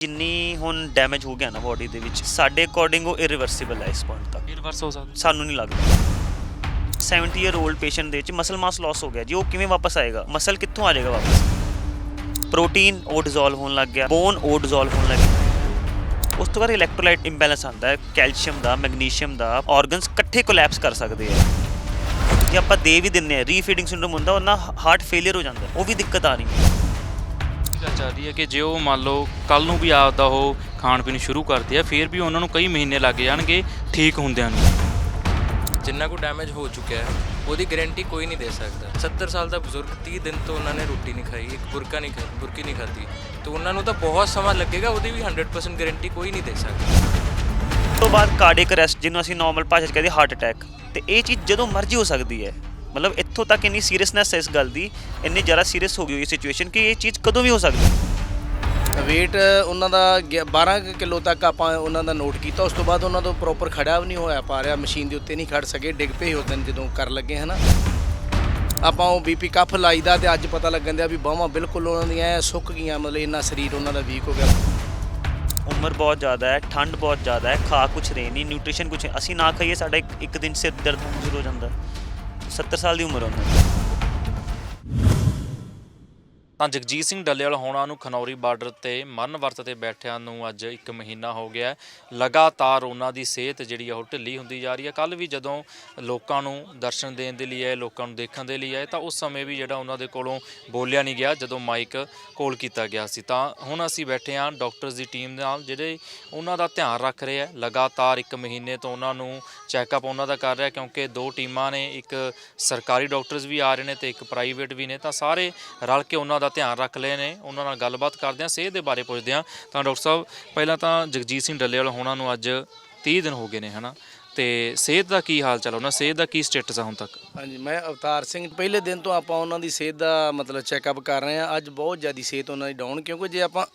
ਜਿੰਨੀ ਹੁਣ ਡੈਮੇਜ ਹੋ ਗਿਆ ਨਾ ਬਾਡੀ ਦੇ ਵਿੱਚ ਸਾਡੇ ਅਕੋਰਡਿੰਗ ਉਹ ਇਰੀਵਰਸੀਬਲ ਹੈ ਇਸ ਪੁਆਇੰਟ ਤੱਕ। ਰਿਵਰਸ ਹੋ ਸਕਦਾ। ਸਾਨੂੰ ਨਹੀਂ ਲੱਗਦਾ। 70 ਇਅਰ 올ਡ ਪੇਸ਼ੈਂਟ ਦੇ ਵਿੱਚ ਮਸਲ ਮਾਸ ਲਾਸ ਹੋ ਗਿਆ ਜੀ ਉਹ ਕਿਵੇਂ ਵਾਪਸ ਆਏਗਾ? ਮਸਲ ਕਿੱਥੋਂ ਆ ਜਾਏਗਾ ਵਾਪਸ? ਪ੍ਰੋਟੀਨ ਉਹ ਡਿਸੋਲਵ ਹੋਣ ਲੱਗ ਗਿਆ ਬੋਨ ਉਹ ਡਿਸੋਲਵ ਹੋਣ ਲੱਗ ਗਿਆ। ਉਸ ਤੋਂ ਬਾਅਦ ਇਲੈਕਟ੍ਰੋਲਾਈਟ ਇੰਬੈਲੈਂਸ ਆਉਂਦਾ ਹੈ ਕੈਲਸ਼ੀਅਮ ਦਾ ਮੈਗਨੀਸ਼ੀਅਮ ਦਾ ਆਰਗਨਸ ਇਕੱਠੇ ਕੋਲੈਪਸ ਕਰ ਸਕਦੇ ਆ। ਜੇ ਆਪਾਂ ਦੇ ਵੀ ਦਿੰਨੇ ਆ ਰੀਫੀਡਿੰਗ ਸਿੰਡਰੋਮ ਹੁੰਦਾ ਉਹਨਾਂ ਹਾਰਟ ਫੇਲਿਅਰ ਹੋ ਜਾਂਦਾ ਉਹ ਵੀ ਦਿੱਕਤ ਆ ਰਹੀ ਹੈ। ਗੱਲ ਚੱਲ ਰਹੀ ਹੈ ਕਿ ਜੇ ਉਹ ਮੰਨ ਲਓ ਕੱਲ ਨੂੰ ਵੀ ਆਪਦਾ ਉਹ ਖਾਣ ਪੀਣ ਸ਼ੁਰੂ ਕਰਦੇ ਆ ਫਿਰ ਵੀ ਉਹਨਾਂ ਨੂੰ ਕਈ ਮਹੀਨੇ ਲੱਗ ਜਾਣਗੇ ਠੀਕ ਹੁੰਦਿਆਂ ਨੂੰ। ਜਿੰਨਾ ਕੋ ਡੈਮੇਜ ਹੋ ਚੁੱਕਿਆ ਹੈ ਉਹਦੀ ਗਾਰੰਟੀ ਕੋਈ ਨਹੀਂ ਦੇ ਸਕਦਾ। 70 ਸਾਲ ਦਾ ਬਜ਼ੁਰਗ 30 ਦਿਨ ਤੋਂ ਉਹਨਾਂ ਨੇ ਰੋਟੀ ਨਹੀਂ ਖਾਈ ਇੱਕ ਬੁਰਕਾ ਨਹੀਂ ਖਾਈ ਬੁਰਕੀ ਨਹੀਂ ਖਾਧੀ। ਤੇ ਉਹਨਾਂ ਨੂੰ ਤਾਂ ਬਹੁਤ ਸਮਾਂ ਲੱਗੇਗਾ ਉਹਦੀ ਵੀ 100% ਗਾਰੰਟੀ ਕੋਈ ਨਹੀਂ ਦੇ ਸਕਦਾ। ਉਸ ਤੋਂ ਬਾਅਦ ਕਾਰਡਿਕ ਅਰੈਸਟ ਜਿਹਨੂੰ ਅਸੀਂ ਨਾਰਮਲ ਭਾਸ਼ਾ 'ਚ ਕਹਿੰਦੇ ਹਾਰਟ ਅਟੈਕ ਤੇ ਇਹ ਚੀਜ਼ ਜਦੋਂ ਮਰਜ਼ੀ ਹੋ ਸਕਦੀ ਹੈ। ਮਤਲਬ ਇੱਥੋਂ ਤੱਕ ਇੰਨੀ ਸੀਰੀਅਸਨੈਸ ਹੈ ਇਸ ਗੱਲ ਦੀ ਇੰਨੀ ਜ਼ਿਆਦਾ ਸੀਰੀਅਸ ਹੋ ਗਈ ਹੋਈ ਸਿਚੁਏਸ਼ਨ ਕਿ ਇਹ ਚੀਜ਼ ਕਦੋਂ ਵੀ ਹੋ ਸਕਦੀ ਹੈ? Weight ਉਹਨਾਂ ਦਾ ਗਿਆ- 12 ਕੁ ਕਿਲੋ ਤੱਕ ਆਪਾਂ ਉਹਨਾਂ ਦਾ ਨੋਟ ਕੀਤਾ ਉਸ ਤੋਂ ਬਾਅਦ ਉਹਨਾਂ ਤੋਂ ਪ੍ਰੋਪਰ ਖੜਾ ਵੀ ਨਹੀਂ ਹੋਇਆ ਪਾ ਰਿਹਾ ਮਸ਼ੀਨ ਦੇ ਉੱਤੇ ਨਹੀਂ ਖੜ ਸਕੇ ਡਿੱਗ ਪਏ ਉਸ ਦਿਨ ਜਦੋਂ ਕਰਨ ਲੱਗੇ ਹਨਾ? ਆਪਾਂ ਉਹ ਬੀਪੀ ਕੱਫ ਲਾਈਦਾ ਤੇ ਅੱਜ ਪਤਾ ਲੱਗਣ ਦਿਆ ਵੀ ਬਾਹਾਂ ਬਿਲਕੁਲ ਉਹਨਾਂ ਦੀਆਂ ਸੁੱਕ ਗਈਆਂ ਮਤਲਬ ਇੰਨਾ ਸਰੀਰ ਉਹਨਾਂ ਦਾ ਵੀਕ ਹੋ ਗਿਆ। ਉਮਰ ਬਹੁਤ ਜ਼ਿਆਦਾ ਹੈ ਠੰਡ ਬਹੁਤ ਜ਼ਿਆਦਾ ਹੈ ਖਾ ਕੁਛ ਰਹੇ ਨਹੀਂ ਨਿਊਟ੍ਰੀਸ਼ਨ ਕੁਛ ਅਸੀਂ ਨਾ ਖਾਈਏ ਸਾਡਾ ਇੱਕ, ਦਿਨ ਸਿਰ ਦਰਦ ਸ਼ੁਰੂ ਹੋ ਜਾਂਦਾ। 70 ਸਾਲ ਦੀ ਉਮਰ ਉਹਨਾਂ ਦੀ। ਤਾਂ ਜਗਜੀਤ ਸਿੰਘ ਡੱਲੇਵਾਲ ਹੋਣਾ ਨੂੰ ਖਨੌਰੀ ਬਾਰਡਰ ਤੇ ਮਰਨ ਵਰਤ ਤੇ ਬੈਠਿਆਂ ਨੂੰ ਅੱਜ 1 ਮਹੀਨਾ ਹੋ ਗਿਆ ਲਗਾਤਾਰ ਉਹਨਾਂ ਦੀ ਸਿਹਤ ਜਿਹੜੀ ਆ ਉਹ ਢਿੱਲੀ ਹੁੰਦੀ ਜਾ ਰਹੀ ਹੈ। ਕੱਲ ਵੀ ਜਦੋਂ ਲੋਕਾਂ ਨੂੰ ਦਰਸ਼ਨ ਦੇਣ ਦੇ ਲਈ ਆਏ, ਲੋਕਾਂ ਨੂੰ ਦੇਖਣ ਦੇ ਲਈ ਆਏ, ਤਾਂ ਉਸ ਸਮੇਂ ਵੀ ਜਿਹੜਾ ਉਹਨਾਂ ਦੇ ਕੋਲੋਂ ਬੋਲਿਆ ਨਹੀਂ ਗਿਆ, ਜਦੋਂ ਮਾਈਕ ਕੋਲ ਕੀਤਾ ਗਿਆ ਸੀ। ਤਾਂ ਹੁਣ ਅਸੀਂ ਬੈਠੇ ਹਾਂ ਡਾਕਟਰਸ ਦੀ ਟੀਮ ਨਾਲ, ਜਿਹੜੇ ਉਹਨਾਂ ਦਾ ਧਿਆਨ ਰੱਖ ਰਹੇ ਆ। ਲਗਾਤਾਰ 1 ਮਹੀਨੇ ਤੋਂ ਉਹਨਾਂ ਨੂੰ ਚੈੱਕਅਪ ਉਹਨਾਂ ਦਾ ਕਰ ਰਿਹਾ, ਕਿਉਂਕਿ ਦੋ ਟੀਮਾਂ ਨੇ, ਇੱਕ ਸਰਕਾਰੀ ਡਾਕਟਰਸ ਵੀ ਆ ਰਹੇ ਨੇ ਤੇ ਇੱਕ ਪ੍ਰਾਈਵੇਟ ਵੀ ਨੇ। ਤਾਂ ਸਾਰੇ ਰਲ ਕੇ ਉਹਨਾਂ ਦਾ ਧਿਆਨ ਰੱਖ ਲਏ ਨੇ, ਉਹਨਾਂ ਨਾਲ ਗੱਲਬਾਤ ਕਰਦੇ ਹਾਂ, ਸਿਹਤ ਦੇ ਬਾਰੇ ਪੁੱਛਦੇ ਹਾਂ। ਤਾਂ ਡਾਕਟਰ ਸਾਹਿਬ, ਪਹਿਲਾਂ ਤਾਂ ਜਗਜੀਤ ਸਿੰਘ ਡੱਲੇਵਾਲ ਹੋਣਾ ਨੂੰ ਅੱਜ 30 ਦਿਨ ਹੋ ਗਏ ਨੇ, ਹਨਾ? ਤੇ ਸਿਹਤ ਦਾ ਕੀ ਹਾਲ ਚਾਲ ਉਹਨਾਂ ਸਿਹਤ ਦਾ ਕੀ ਸਟੇਟਸ ਆ ਹੁਣ ਤੱਕ? ਹਾਂਜੀ, ਮੈਂ ਅਵਤਾਰ ਸਿੰਘ, ਪਹਿਲੇ ਦਿਨ ਤੋਂ ਆਪਾਂ ਉਹਨਾਂ ਦੀ ਸਿਹਤ ਦਾ ਮਤਲਬ ਚੈੱਕਅਪ ਕਰ ਰਹੇ ਹਾਂ। ਅੱਜ ਬਹੁਤ ਜ਼ਿਆਦਾ ਸਿਹਤ ਉਹਨਾਂ ਦੀ ਡਾਊਨ ਕਿਉਂਕਿ ਜੇ ਆਪਾਂ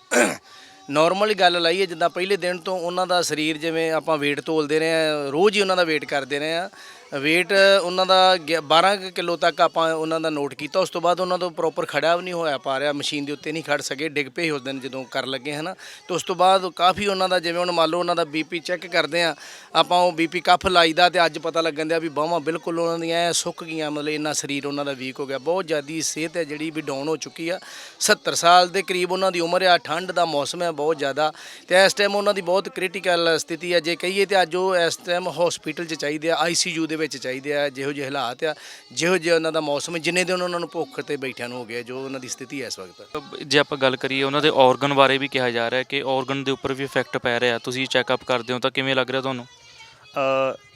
ਨਾਰਮਲੀ ਗੱਲ ਲਾਈਏ, ਜਿੱਦਾਂ ਪਹਿਲੇ ਦਿਨ ਤੋਂ ਉਹਨਾਂ ਦਾ ਸਰੀਰ ਜਿਵੇਂ ਆਪਾਂ weight ਤੋਲਦੇ ਰਹੇ ਹਾਂ, ਰੋਜ਼ ਹੀ ਉਹਨਾਂ ਦਾ weight ਕਰਦੇ ਰਹੇ ਹਾਂ weight ਉਹਨਾਂ ਦਾ ਗਿਆ- 12 ਕੁ ਕਿਲੋ ਤੱਕ ਆਪਾਂ ਉਹਨਾਂ ਦਾ ਨੋਟ ਕੀਤਾ। ਉਸ ਤੋਂ ਬਾਅਦ ਉਹਨਾਂ ਤੋਂ ਪ੍ਰੋਪਰ ਖੜਾ ਵੀ ਨਹੀਂ ਹੋਇਆ ਪਾ ਰਿਹਾ। ਮਸ਼ੀਨ ਦੇ ਉੱਤੇ ਨਹੀਂ ਖੜ ਸਕੇ। ਡਿੱਗ ਪਏ ਉਸ ਦਿਨ ਜਦੋਂ ਕਰ ਲੱਗੇ, ਹਨਾ? ਤੇ ਉਸ ਤੋਂ ਬਾਅਦ ਕਾਫੀ ਉਹਨਾਂ ਦਾ ਜਿਵੇਂ ਹੁਣ ਮੰਨ ਲਓ ਉਹਨਾਂ ਦਾ ਬੀਪੀ ਚੈੱਕ ਕਰਦੇ ਆ ਆਪਾਂ ਉਹ ਬੀਪੀ ਕੱਫ ਲਾਈਦਾ ਤੇ ਅੱਜ ਪਤਾ ਲੱਗਣ ਦਿਆ ਵੀ ਬਾਹਾਂ ਬਿਲਕੁਲ ਉਹਨਾਂ ਦੀਆਂ ਸੁੱਕ ਗਈਆਂ, ਮਤਲਬ ਇੰਨਾ ਸਰੀਰ ਉਹਨਾਂ ਦਾ ਵੀਕ ਹੋ ਗਿਆ। ਬਹੁਤ ਜ਼ਿਆਦੀ ਸਿਹਤ ਹੈ ਜਿਹੜੀ ਵੀ ਡਾਊਨ ਹੋ ਚੁੱਕੀ ਆ। 70 ਸਾਲ ਦੇ ਕਰੀਬ ਉਹਨਾਂ ਦੀ ਉਮਰ ਆ, ਠੰਡ ਦਾ ਮੌਸਮ ਹੈ ਬਹੁਤ ਜ਼ਿਆਦਾ। ਤੇ ਇਸ ਟਾਈਮ ਉਹਨਾਂ ਦੀ ਬਹੁਤ ਕ੍ਰਿਟੀਕਲ ਸਥਿਤੀ ਹੈ। ਜੇ ਕਹੀਏ ਤੇ ਅੱਜ ਉਹ ਇਸ ਟਾਈਮ ਹਸਪੀਟਲ 'ਚ ਚਾਹੀਦੇ ਆ ਆਈਸੀਯੂ ਦੇ ਦੇ ਵਿੱਚ ਚਾਹੀਦੇ ਆ ਜਿਹੋ ਜਿਹੇ ਹਾਲਾਤ ਆ ਜਿਹੋ ਜਿਹੇ ਉਹਨਾਂ ਦਾ ਮੌਸਮ ਜਿੰਨੇ ਦਿਨ ਉਹਨਾਂ ਨੂੰ ਭੁੱਖ ਤੇ ਬੈਠਿਆਂ ਨੂੰ ਹੋ ਗਿਆ ਜੋ ਉਹਨਾਂ ਦੀ ਸਥਿਤੀ ਹੈ ਇਸ ਵਕਤ। ਜੇ ਆਪਾਂ ਗੱਲ ਕਰੀਏ ਉਹਨਾਂ ਦੇ ਔਰਗਨ ਬਾਰੇ ਵੀ ਕਿਹਾ ਜਾ ਰਿਹਾ ਕਿ ਔਰਗਨ ਦੇ ਉੱਪਰ ਵੀ ਇਫੈਕਟ ਪੈ ਰਿਹਾ। ਤੁਸੀਂ ਚੈੱਕਅਪ ਕਰਦੇ ਹੋ ਤਾਂ ਕਿਵੇਂ ਲੱਗ ਰਿਹਾ ਤੁਹਾਨੂੰ?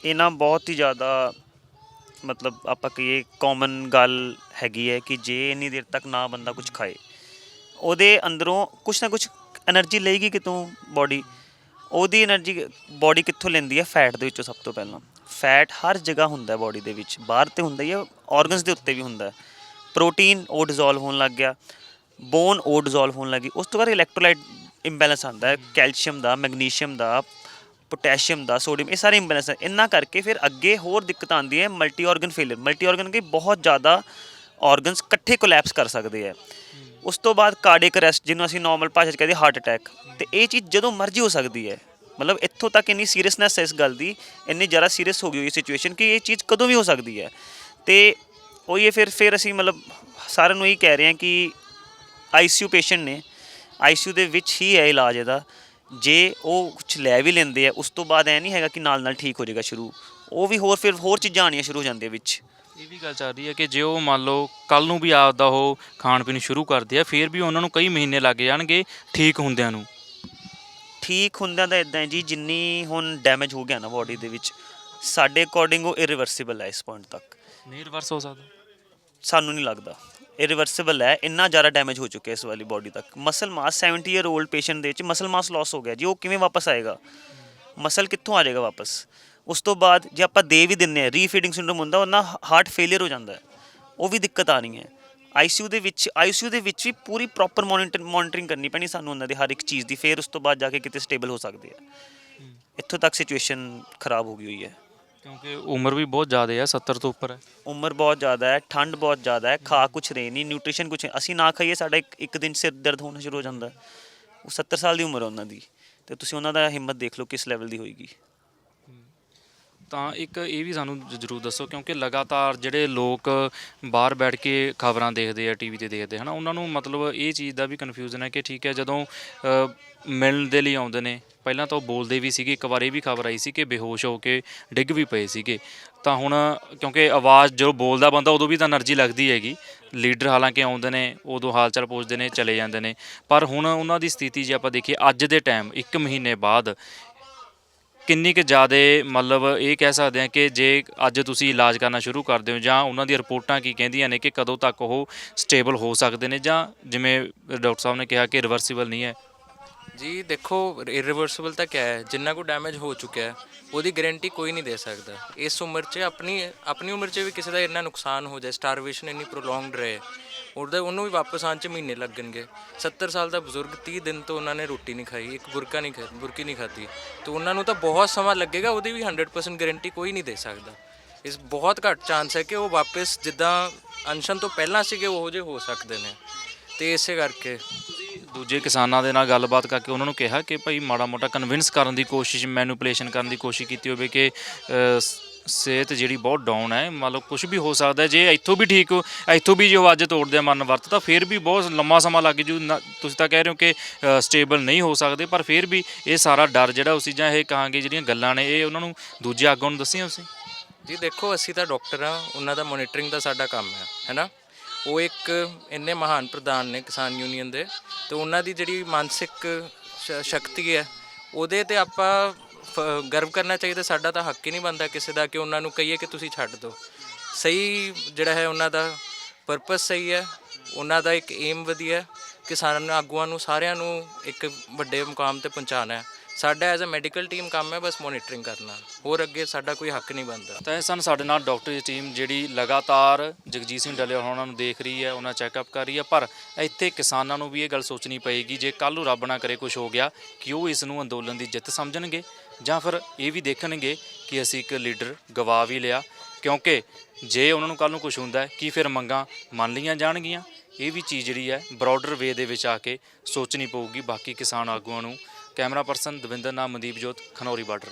ਇਹਨਾਂ ਬਹੁਤ ਹੀ ਜ਼ਿਆਦਾ ਮਤਲਬ ਆਪਾਂ ਕਹੀਏ ਕਾਮਨ ਗੱਲ ਹੈਗੀ ਹੈ ਕਿ ਜੇ ਇੰਨੀ ਦੇਰ ਤੱਕ ਨਾ ਬੰਦਾ ਕੁਝ ਖਾਏ ਉਹਦੇ ਅੰਦਰੋਂ ਕੁਝ ਨਾ ਕੁਝ એનર્ਜੀ ਲਏਗੀ ਕਿਤੋਂ ਬੋਡੀ ਉਹਦੀ એનર્ਜੀ ਬਾਡੀ ਕਿੱਥੋਂ ਲੈਂਦੀ ਹੈ? ਫੈਟ ਦੇ ਵਿੱਚੋਂ ਸਭ ਤੋਂ ਪਹਿਲਾਂ। ਫੈਟ ਹਰ ਜਗ੍ਹਾ ਹੁੰਦਾ ਹੈ ਬਾਡੀ ਦੇ ਵਿੱਚ। ਬਾਹਰ ਤੇ ਹੁੰਦਾ ਹੀ ਹੈ ਆਰਗਨਸ ਦੇ ਉੱਤੇ ਵੀ ਹੁੰਦਾ ਪ੍ਰੋਟੀਨ ਉਹ ਡਿਸੋਲਵ ਹੋਣ ਲੱਗ ਗਿਆ। ਬੋਨ ਉਹ ਡਿਸੋਲਵ ਹੋਣ ਲੱਗੀ ਉਸ ਤੋਂ ਬਾਅਦ ਇਲੈਕਟ੍ਰੋਲਾਈਟ ਇੰਬੈਲੈਂਸ ਆਉਂਦਾ ਹੈ। ਕੈਲਸ਼ੀਅਮ ਦਾ ਮੈਗਨੀਸ਼ੀਅਮ ਦਾ ਪੋਟੈਸ਼ੀਅਮ ਦਾ ਸੋਡੀਅਮ ਇਹ ਸਾਰੇ ਇੰਬੈਲੈਂਸ ਹੈ ਇੰਨਾ ਕਰਕੇ ਫਿਰ ਅੱਗੇ ਹੋਰ ਦਿੱਕਤਾਂ ਆਉਂਦੀਆਂ multi organ failure multi organ ਕੇ ਬਹੁਤ ਜ਼ਿਆਦਾ ਆਰਗਨਸ ਇਕੱਠੇ ਕੋਲੈਪਸ ਕਰ ਸਕਦੇ ਹੈ। ਉਸ ਤੋਂ ਬਾਅਦ ਕਾਰਡਿਕ ਅਰੈਸਟ ਜਿਹਨੂੰ ਅਸੀਂ ਨਾਰਮਲ ਭਾਸ਼ਾ 'ਚ ਕਹਿੰਦੇ ਹਾਰਟ ਅਟੈਕ ਤੇ ਇਹ ਚੀਜ਼ ਜਦੋਂ ਮਰਜ਼ੀ ਹੋ ਸਕਦੀ ਹੈ। ਮਤਲਬ ਇੱਥੋਂ ਤੱਕ ਇੰਨੀ ਸੀਰੀਅਸਨੈਸ ਹੈ ਇਸ ਗੱਲ ਦੀ, ਇੰਨੀ ਜ਼ਿਆਦਾ ਸੀਰੀਅਸ ਹੋ ਗਈ ਹੋਈ ਸਿਚੁਏਸ਼ਨ ਕਿ ਇਹ ਚੀਜ਼ ਕਦੋਂ ਵੀ ਹੋ ਸਕਦੀ ਹੈ। ਤੇ ਉਹੀ ਹੈ ਫਿਰ ਫਿਰ ਅਸੀਂ ਮਤਲਬ ਸਾਰਿਆਂ ਨੂੰ ਇਹ ਕਹਿ ਰਹੇ ਹਾਂ ਕਿ ਆਈਸੀਯੂ ਪੇਸ਼ੈਂਟ ਨੇ। ਆਈਸੀਯੂ ਦੇ ਵਿੱਚ ਹੀ ਹੈ ਇਲਾਜ ਇਹਦਾ। ਜੇ ਉਹ ਕੁਝ ਲੈ ਵੀ ਲੈਂਦੇ ਆ, ਉਸ ਤੋਂ ਬਾਅਦ ਐ ਨਹੀਂ ਹੈਗਾ ਕਿ ਨਾਲ ਨਾਲ ਠੀਕ ਹੋ ਜਾਏਗਾ ਸ਼ੁਰੂ। ਉਹ ਵੀ ਹੋਰ ਫਿਰ ਹੋਰ ਚੀਜ਼ਾਂ ਆਉਣੀਆਂ ਸ਼ੁਰੂ ਹੋ ਜਾਂਦੀਆਂ ਵਿੱਚ। ਇਹ ਵੀ ਗੱਲ ਚੱਲ ਰਹੀ ਹੈ ਕਿ ਜੇ ਉਹ ਮੰਨ ਲਓ ਕੱਲ ਨੂੰ ਵੀ ਆਪਦਾ ਉਹ ਖਾਣ ਪੀਣ ਸ਼ੁਰੂ ਕਰਦੇ ਆ ਫਿਰ ਵੀ ਉਹਨਾਂ ਨੂੰ ਕਈ ਮਹੀਨੇ ਲੱਗ ਜਾਣਗੇ ਠੀਕ ਹੁੰਦਿਆਂ ਨੂੰ। ਠੀਕ ਹੁੰਦਿਆਂ ਦਾ ਇਦਾਂ ਹੈ ਜੀ ਜਿੰਨੀ ਹੁਣ ਡੈਮੇਜ ਹੋ ਗਿਆ ਨਾ ਬਾਡੀ ਦੇ ਵਿੱਚ ਸਾਡੇ ਅਕੋਰਡਿੰਗ ਉਹ ਇਰੀਵਰਸੀਬਲ ਹੈ ਇਸ ਪੁਆਇੰਟ ਤੱਕ। ਨਹੀਂ ਰਿਵਰਸ ਹੋ ਸਕਦਾ। ਸਾਨੂੰ ਨਹੀਂ ਲੱਗਦਾ। ਇਰੀਵਰਸੀਬਲ ਹੈ ਇੰਨਾ ਜ਼ਿਆਦਾ ਡੈਮੇਜ ਹੋ ਚੁੱਕਿਆ ਇਸ ਵਾਲੀ ਬਾਡੀ ਤੱਕ। Muscle mass 70 year old patient ਦੇ ਵਿੱਚ ਮਸਲ ਮਾਸ ਲਾਸ ਹੋ ਗਿਆ ਜੀ ਉਹ ਕਿਵੇਂ ਵਾਪਸ ਆਏਗਾ? ਮਸਲ ਕਿੱਥੋਂ ਆ ਜਾਏਗਾ ਵਾਪਸ? ਉਸ ਤੋਂ ਬਾਅਦ ਜੇ ਆਪਾਂ ਦੇ ਵੀ ਦਿੰਨੇ ਆ ਰੀਫੀਡਿੰਗ ਸਿੰਡਰੋਮ ਹੁੰਦਾ ਉਹਨਾਂ ਹਾਰਟ ਫੇਲਿਅਰ ਹੋ ਜਾਂਦਾ ਹੈ। ਉਹ ਵੀ ਦਿੱਕਤ ਆ ਰਹੀ ਹੈ। ਆਈਸੀਯੂ ਦੇ ਵਿੱਚ ਆਈਸੀਯੂ ਦੇ ਵਿੱਚ ਵੀ ਪੂਰੀ ਪ੍ਰੋਪਰ ਮੋਨੀਟਰ ਮੋਨੀਟਰਿੰਗ ਕਰਨੀ ਪੈਣੀ ਸਾਨੂੰ ਉਹਨਾਂ ਦੇ ਹਰ ਇੱਕ ਚੀਜ਼ ਦੀ ਫਿਰ ਉਸ ਤੋਂ ਬਾਅਦ ਜਾ ਕੇ ਕਿਤੇ ਸਟੇਬਲ ਹੋ ਸਕਦੇ ਆ। ਇੱਥੋਂ ਤੱਕ ਸਿਚੁਏਸ਼ਨ ਖਰਾਬ ਹੋ ਗਈ ਹੋਈ ਹੈ। ਕਿਉਂਕਿ ਉਮਰ ਵੀ ਬਹੁਤ ਜ਼ਿਆਦਾ ਹੈ 70 ਤੋਂ ਉੱਪਰ ਹੈ। ਉਮਰ ਬਹੁਤ ਜ਼ਿਆਦਾ ਹੈ ਠੰਡ ਬਹੁਤ ਜ਼ਿਆਦਾ ਹੈ ਖਾ ਕੁਛ ਰਹੇ ਨਹੀਂ ਨਿਊਟ੍ਰੀਸ਼ਨ ਕੁਛ ਅਸੀਂ ਨਾ ਖਾਈਏ ਸਾਡਾ ਇੱਕ, ਇੱਕ ਦਿਨ ਸਿਰ ਦਰਦ ਹੋਣਾ ਸ਼ੁਰੂ ਹੋ ਜਾਂਦਾ। ਉਹ 70 ਸਾਲ ਦੀ ਉਮਰ ਹੈ ਉਹਨਾਂ ਦੀ। ਤੇ ਤੁਸੀਂ ਉਹਨਾਂ ਦਾ ਹਿੰਮਤ ਦੇਖ ਲਓ ਕਿਸ ਲੈਵਲ ਦੀ ਹੋਏਗੀ। ਤਾਂ ਇੱਕ ਇਹ ਵੀ ਸਾਨੂੰ ਜ਼ਰੂਰ ਦੱਸੋ ਕਿਉਂਕਿ ਲਗਾਤਾਰ ਜਿਹੜੇ ਲੋਕ ਬਾਹਰ ਬੈਠ ਕੇ ਖਬਰਾਂ ਦੇਖਦੇ ਆ, ਟੀਵੀ ਤੇ ਦੇਖਦੇ ਹਨਾ? ਉਹਨਾਂ ਨੂੰ ਮਤਲਬ ਇਹ ਚੀਜ਼ ਦਾ ਵੀ ਕਨਫਿਊਜ਼ਨ ਹੈ ਕਿ ਠੀਕ ਹੈ ਜਦੋਂ ਮਿਲਣ ਦੇ ਲਈ ਆਉਂਦੇ ਨੇ, ਪਹਿਲਾਂ ਤਾਂ ਉਹ ਬੋਲਦੇ ਵੀ ਸੀਗੇ, ਇੱਕ ਵਾਰ ਇਹ ਵੀ ਖਬਰ ਆਈ ਸੀ ਕਿ ਬੇਹੋਸ਼ ਹੋ ਕੇ ਡਿੱਗ ਵੀ ਪਏ ਸੀਗੇ। ਤਾਂ ਹੁਣ ਕਿਉਂਕਿ ਆਵਾਜ਼ ਜਦੋਂ ਬੋਲਦਾ ਬੰਦਾ ਉਦੋਂ ਵੀ ਤਾਂ એનર્ਜੀ ਲੱਗਦੀ ਹੈਗੀ। ਲੀਡਰ ਹਾਲਾਂਕਿ ਆਉਂਦੇ ਨੇ, ਉਦੋਂ ਹਾਲ ਚਾਲ ਪੁੱਛਦੇ ਨੇ, ਚਲੇ ਜਾਂਦੇ ਨੇ। ਪਰ ਹੁਣ ਉਹਨਾਂ ਦੀ ਸਥਿਤੀ ਜੇ ਆਪਾਂ ਦੇਖੀਏ, ਅੱਜ ਦੇ ਟਾਈਮ ਇੱਕ ਮਹੀਨੇ ਬਾਅਦ ਕਿੰਨੀ ਕੁ ਜ਼ਿਆਦਾ ਮਤਲਬ ਇਹ ਕਹਿ ਸਕਦੇ ਹਾਂ ਕਿ ਜੇ ਅੱਜ ਤੁਸੀਂ ਇਲਾਜ ਕਰਨਾ ਸ਼ੁਰੂ ਕਰਦੇ ਹੋ ਜਾਂ ਉਹਨਾਂ ਦੀਆਂ ਰਿਪੋਰਟਾਂ ਕੀ ਕਹਿੰਦੀਆਂ ਨੇ ਕਿ ਕਦੋਂ ਤੱਕ ਉਹ ਸਟੇਬਲ ਹੋ ਸਕਦੇ ਨੇ ਜਾਂ ਜਿਵੇਂ ਡਾਕਟਰ ਸਾਹਿਬ ਨੇ ਕਿਹਾ ਕਿ ਰਿਵਰਸੀਬਲ ਨਹੀਂ ਹੈ? ਜੀ, ਦੇਖੋ ਇਰੀਵਰਸਿਬਲ ਤਾਂ ਕਿਆ ਹੈ, ਜਿੰਨਾ ਕੋ ਡੈਮੇਜ ਹੋ ਚੁੱਕਿਆ ਹੈ, ਉਹਦੀ ਗਾਰੰਟੀ ਕੋਈ ਨਹੀਂ ਦੇ ਸਕਦਾ। ਇਸ ਉਮਰ 'ਚ ਆਪਣੀ ਆਪਣੀ ਉਮਰ 'ਚ ਵੀ ਕਿਸੇ ਦਾ ਇੰਨਾ ਨੁਕਸਾਨ ਹੋ ਜਾਏ ਸਟਾਰਵੇਸ਼ਨ ਇੰਨੀ ਪ੍ਰੋਲੋਂਗਡ ਰਹੇ, ਉਹਦਾ, ਉਹਨੂੰ ਵੀ ਵਾਪਸ ਆਉਣ 'ਚ ਮਹੀਨੇ ਲੱਗਣਗੇ। 70 ਸਾਲ ਦਾ ਬਜ਼ੁਰਗ 30 ਦਿਨ ਤੋਂ ਉਹਨਾਂ ਨੇ ਰੋਟੀ ਨਹੀਂ ਖਾਈ, ਇੱਕ ਬੁਰਕਾ ਨਹੀਂ ਖਾ, ਬੁਰਕੀ ਨਹੀਂ ਖਾਧੀ। ਤੇ ਉਹਨਾਂ ਨੂੰ ਤਾਂ ਬਹੁਤ ਸਮਾਂ ਲੱਗੇਗਾ, ਉਹਦੀ ਵੀ 100% ਗਾਰੰਟੀ ਕੋਈ ਨਹੀਂ ਦੇ ਸਕਦਾ। ਇਸ ਬਹੁਤ ਘੱਟ ਚਾਂਸ ਹੈ ਕਿ ਉਹ ਵਾਪਸ ਜਿੱਦਾਂ ਅਨਸ਼ਨ ਤੋਂ ਪਹਿਲਾਂ ਸੀਗੇ, ਉਹੋ ਜਿਹੇ ਹੋ ਸਕਦੇ ਨੇ। ਤੇ ਇਸੇ ਕਰਕੇ ਦੂਜੇ ਕਿਸਾਨਾਂ ਦੇ ਨਾਲ ਗੱਲਬਾਤ ਕਰਕੇ ਉਹਨਾਂ ਨੂੰ ਕਿਹਾ ਕਿ ਭਾਈ ਮਾੜਾ ਮੋਟਾ ਕਨਵਿੰਸ ਕਰਨ ਦੀ ਕੋਸ਼ਿਸ਼ ਮੈਨੂਪੂਲੇਸ਼ਨ ਕਰਨ ਦੀ ਕੋਸ਼ਿਸ਼ ਕੀਤੀ ਹੋਵੇ ਕਿ ਅ, ਸਿਹਤ ਜਿਹੜੀ ਬਹੁਤ ਡਾਊਨ ਹੈ ਮਤਲਬ ਕੁਝ ਵੀ ਹੋ ਸਕਦਾ ਹੈ। ਜੇ ਇੱਥੋਂ ਵੀ ਠੀਕ ਹੋ ਇੱਥੋਂ ਵੀ ਜੋ ਅੱਜ ਤੋੜਦੇ ਆ ਮਨ ਵਰਤ ਤਾਂ ਫਿਰ ਵੀ ਬਹੁਤ ਲੰਮਾ ਸਮਾਂ ਲੱਗ ਜੂ ਨਾ- ਤੁਸੀਂ ਤਾਂ ਕਹਿ ਰਹੇ ਹੋ ਕਿ ਸਟੇਬਲ ਨਹੀਂ ਹੋ ਸਕਦੇ ਪਰ ਫਿਰ ਵੀ ਇਹ ਸਾਰਾ ਡਰ ਜਿਹੜਾ ਉਸ ਚੀਜ਼ਾਂ ਇਹ ਕਹਾਂਗੇ ਜਿਹੜੀਆਂ ਗੱਲਾਂ ਨੇ ਇਹ ਉਹਨਾਂ ਨੂੰ ਦੂਜੇ ਆਗੂ ਨੂੰ ਦੱਸੀਆਂ ਤੁਸੀਂ ਜੀ ਦੇਖੋ ਅਸੀਂ ਤਾਂ ਡਾਕਟਰ ਆ ਉਹਨਾਂ ਦਾ ਮੋਨੀਟਰਿੰਗ ਦਾ ਸਾਡਾ ਕੰਮ ਹੈ ਹੈਨਾ ਉਹ ਇੱਕ ਇੰਨੇ ਮਹਾਨ ਪ੍ਰਧਾਨ ਨੇ ਕਿਸਾਨ ਯੂਨੀਅਨ ਦੇ ਤੇ ਉਹਨਾਂ ਦੀ ਜਿਹੜੀ ਮਾਨਸਿਕ ਸ਼- ਸ਼ਕਤੀ ਹੈ, ਉਹਦੇ ਤੇ ਆਪਾਂ ਫ- ਗਰਵ ਕਰਨਾ ਚਾਹੀਦਾ, ਸਾਡਾ ਤਾਂ ਹੱਕ ਹੀ ਨਹੀਂ ਬਣਦਾ ਕਿਸੇ ਦਾ ਕਿ ਉਹਨਾਂ ਨੂੰ ਕਹੀਏ ਕਿ ਤੁਸੀਂ ਛੱਡ ਦਿਓ। ਸਹੀ ਜਿਹੜਾ ਹੈ ਉਹਨਾਂ ਦਾ ਪਰਪਸ ਸਹੀ ਹੈ, ਉਹਨਾਂ ਦਾ ਇੱਕ ਏਮ ਵਧੀਆ ਹੈ, ਕਿਸਾਨਾਂ ਆਗੂਆਂ ਨੂੰ ਸਾਰਿਆਂ ਨੂੰ ਇੱਕ ਵੱਡੇ ਮੁਕਾਮ ਤੇ ਪਹੁੰਚਾਉਣਾ ਹੈ। ਸਾਡਾ ਐਜ਼ ਅ ਮੈਡੀਕਲ ਟੀਮ ਕੰਮ ਹੈ, ਬਸ ਮੋਨੀਟਰਿੰਗ ਕਰਨਾ। ਹੋਰ ਅੱਗੇ ਸਾਡਾ ਕੋਈ ਹੱਕ ਨਹੀਂ ਬਣਦਾ। ਤਾਂ ਇਹ ਸਨ ਸਾਡੇ ਨਾਲ ਡਾਕਟਰ ਦੀ ਟੀਮ ਜਿਹੜੀ ਲਗਾਤਾਰ ਜਗਜੀਤ ਸਿੰਘ ਡੱਲੇ ਹੋਣਾ ਨੂੰ ਦੇਖ ਰਹੀ ਹੈ, ਉਹਨਾਂ ਚੈੱਕਅਪ ਕਰ ਰਹੀ ਹੈ। ਪਰ ਇੱਥੇ ਕਿਸਾਨਾਂ ਨੂੰ ਵੀ ਇਹ ਗੱਲ ਸੋਚਣੀ ਪਏਗੀ, ਜੇ ਕੱਲ੍ਹ ਨੂੰ ਰੱਬ ਨਾ ਕਰੇ ਕੁਝ ਹੋ ਗਿਆ ਕਿ ਉਹ ਇਸ ਨੂੰ ਅੰਦੋਲਨ ਦੀ ਜਿੱਤ ਸਮਝਣਗੇ? ਜਾਂ ਫਿਰ ਇਹ ਵੀ ਦੇਖਣਗੇ ਕਿ ਅਸੀਂ ਇੱਕ ਲੀਡਰ ਗਵਾ ਵੀ ਲਿਆ, ਕਿਉਂਕਿ ਜੇ ਉਹਨਾਂ ਨੂੰ ਕੱਲ੍ਹ ਨੂੰ ਕੁਝ ਹੁੰਦਾ ਹੈ, ਕੀ ਫਿਰ ਮੰਗਾਂ ਮੰਨ ਲਈਆਂ ਜਾਣਗੀਆਂ? ਇਹ ਵੀ ਚੀਜ਼ ਜਿਹੜੀ ਹੈ ਬਰਾਡਰ ਵੇ ਦੇ ਵਿੱਚ ਆ ਕੇ ਸੋਚਣੀ ਪਊਗੀ, ਬਾਕੀ ਕਿਸਾਨ ਆਗੂਆਂ ਨੂੰ। ਕੈਮਰਾ ਪਰਸਨ ਦਵਿੰਦਰ ਨਾਮ ਮਨਦੀਪ ਜੋਤ ਖਨੌਰੀ ਬਾਰਡਰ।